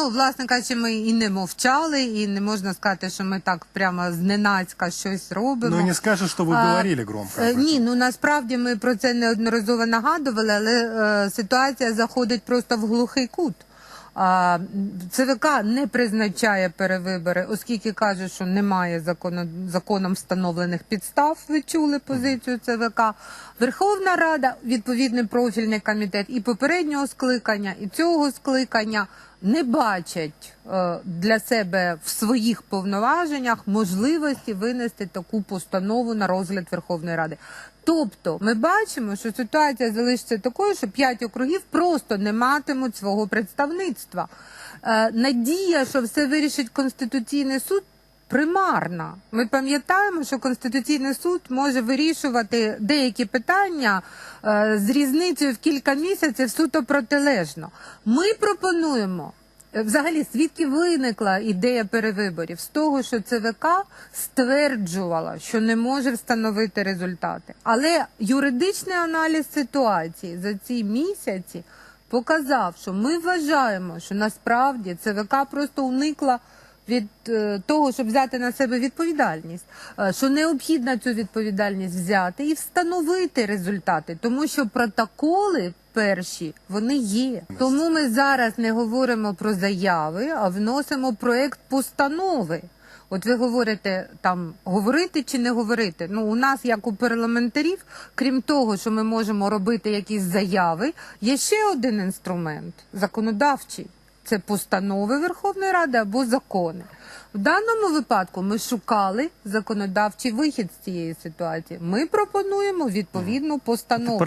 Ну, власне кажучи, ми і не мовчали, і не можна сказати, що ми так прямо зненацька щось робимо. Ну, не скажешь, что вы А, говорили громко. Е. Ні, ну насправді ми про це неодноразово нагадували, але е, ситуація заходить просто в глухий кут. А, ЦВК не призначає перевибори, оскільки каже, що немає закону, законом встановлених підстав. Ви чули позицію ЦВК. Верховна Рада, відповідний профільний комітет і попереднього скликання, і цього скликання не бачать е, для себе в своїх повноваженнях можливості винести таку постанову на розгляд Верховної Ради. Тобто, ми бачимо, що ситуація залишиться такою, що п'ять округів просто не матимуть свого представництва. Е, надія, що все вирішить Конституційний суд. Примарна. Ми пам'ятаємо, що Конституційний суд може вирішувати деякі питання е, з різницею в кілька місяців суто протилежно. Ми пропонуємо. е, Взагалі, звідки виникла ідея перевиборів? З того, що ЦВК стверджувала, що не може встановити результати. Але юридичний аналіз ситуації за ці місяці показав, що ми вважаємо, що насправді ЦВК просто уникла від е, того, щоб взяти на себе відповідальність, е, що необхідно цю відповідальність взяти і встановити результати, тому що протоколи перші вони є. Тому ми зараз не говоримо про заяви, а вносимо проект постанови. От ви говорите там говорити чи не говорити. Ну у нас, як у парламентарів, крім того, що ми можемо робити якісь заяви, є ще один інструмент законодавчий. Це постанови Верховної Ради або закони. В даному випадку ми шукали законодавчий вихід з цієї ситуації. Ми пропонуємо відповідну постанову.